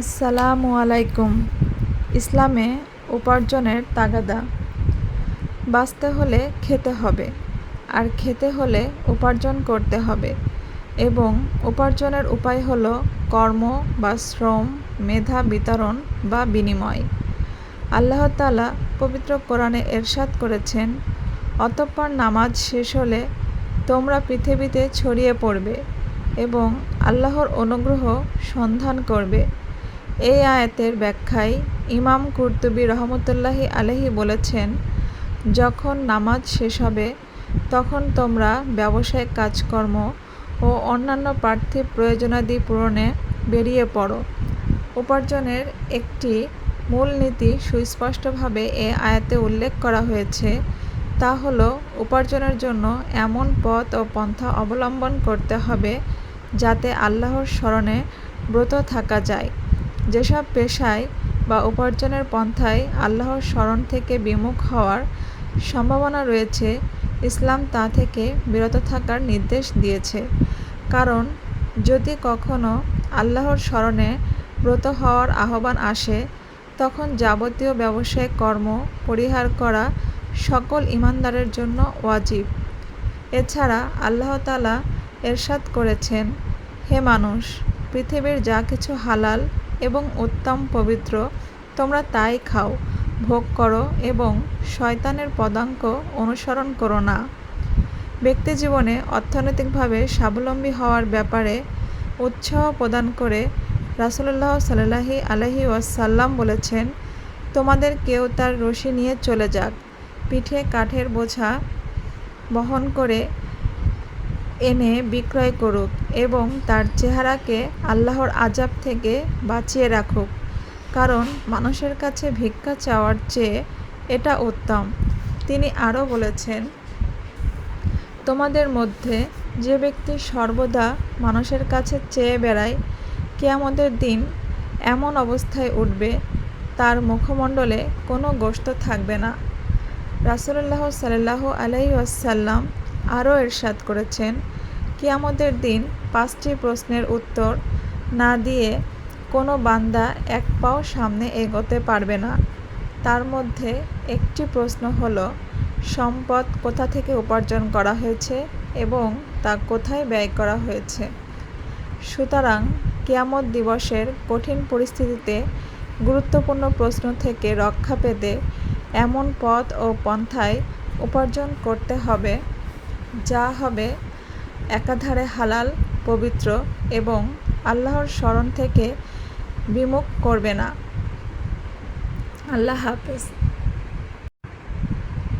আসসালামু আলাইকুম। ইসলামে উপার্জনের তাগাদা। বাঁচতে হলে খেতে হবে, আর খেতে হলে উপার্জন করতে হবে এবং উপার্জনের উপায় হল কর্ম বা শ্রম, মেধা বিতরণ বা বিনিময়। আল্লাহ তালা পবিত্র কোরআনে এরশাদ করেছেন, অতঃপর নামাজ শেষ হলে তোমরা পৃথিবীতে ছড়িয়ে পড়বে এবং আল্লাহর অনুগ্রহ সন্ধান করবে। এই আয়াতের ব্যাখ্যায় ইমাম কুর্তুবী রহমতুল্লাহি আলহি বলেছেন, যখন নামাজ শেষ হবে, তখন তোমরা ব্যবসায়িক কাজকর্ম ও অন্যান্য পার্থিব প্রয়োজনাদি পূরণে বেরিয়ে পড়ো। উপার্জনের একটি মূলনীতি সুস্পষ্টভাবে এ আয়াতে উল্লেখ করা হয়েছে, তা হল উপার্জনের জন্য এমন পথ ও পন্থা অবলম্বন করতে হবে যাতে আল্লাহর স্মরণে ব্রত থাকা যায়। যেসব পেশায় বা উপার্জনের পন্থায় আল্লাহর স্মরণ থেকে বিমুখ হওয়ার সম্ভাবনা রয়েছে, ইসলাম তা থেকে বিরত থাকার নির্দেশ দিয়েছে। কারণ, যদি কখনো আল্লাহর স্মরণে ব্রত হওয়ার আহ্বান আসে, তখন যাবতীয় ব্যবসায়িক কর্ম পরিহার করা সকল ইমানদারের জন্য ওয়াজিব। এছাড়া আল্লাহ তালা এরশাদ করেছেন, হে মানুষ, পৃথিবীর যা কিছু হালাল এবং উত্তম পবিত্র, তোমরা তাই খাও, ভোগ করো এবং শয়তানের পদাঙ্ক অনুসরণ করো না। ব্যক্তি জীবনে অর্থনৈতিকভাবে স্বাবলম্বী হওয়ার ব্যাপারে উৎসাহ প্রদান করে রাসুল্লাহ সাল্লাহি আলহি ওয়াসাল্লাম বলেছেন, তোমাদের কেউ তার রশি নিয়ে চলে যাক। পিঠে কাঠের বোঝা বহন করে এনে বিক্রয় করুক এবং তার চেহারাকে আল্লাহর আজাব থেকে বাঁচিয়ে রাখুক। কারণ মানুষের কাছে ভিক্ষা চাওয়ার চেয়ে এটা উত্তম। তিনি আরও বলেছেন, তোমাদের মধ্যে যে ব্যক্তি সর্বদা মানুষের কাছে চেয়ে বেড়ায়, কেয়ামতের দিন এমন অবস্থায় উঠবে, তার মুখমণ্ডলে কোনো গোস্ত থাকবে না। রাসুল্লাহ সাল্লাহ আলাই আসাল্লাম আরও এরশাদ করেছেন, কিয়ামতের দিন পাঁচটি প্রশ্নের উত্তর না দিয়ে কোনো বান্দা এক পাও সামনে এগোতে পারবে না। তার মধ্যে একটি প্রশ্ন হল, সম্পদ কোথা থেকে উপার্জন করা হয়েছে এবং তা কোথায় ব্যয় করা হয়েছে? সুতরাং কিয়ামত দিবসের কঠিন পরিস্থিতিতে গুরুত্বপূর্ণ প্রশ্ন থেকে রক্ষা পেতে এমন পথ ও পন্থায় উপার্জন করতে হবে যা হবে একাধারে হালাল পবিত্র এবং আল্লাহর স্মরণ থেকে বিমুখ করবে না। আল্লাহ হাফেজ।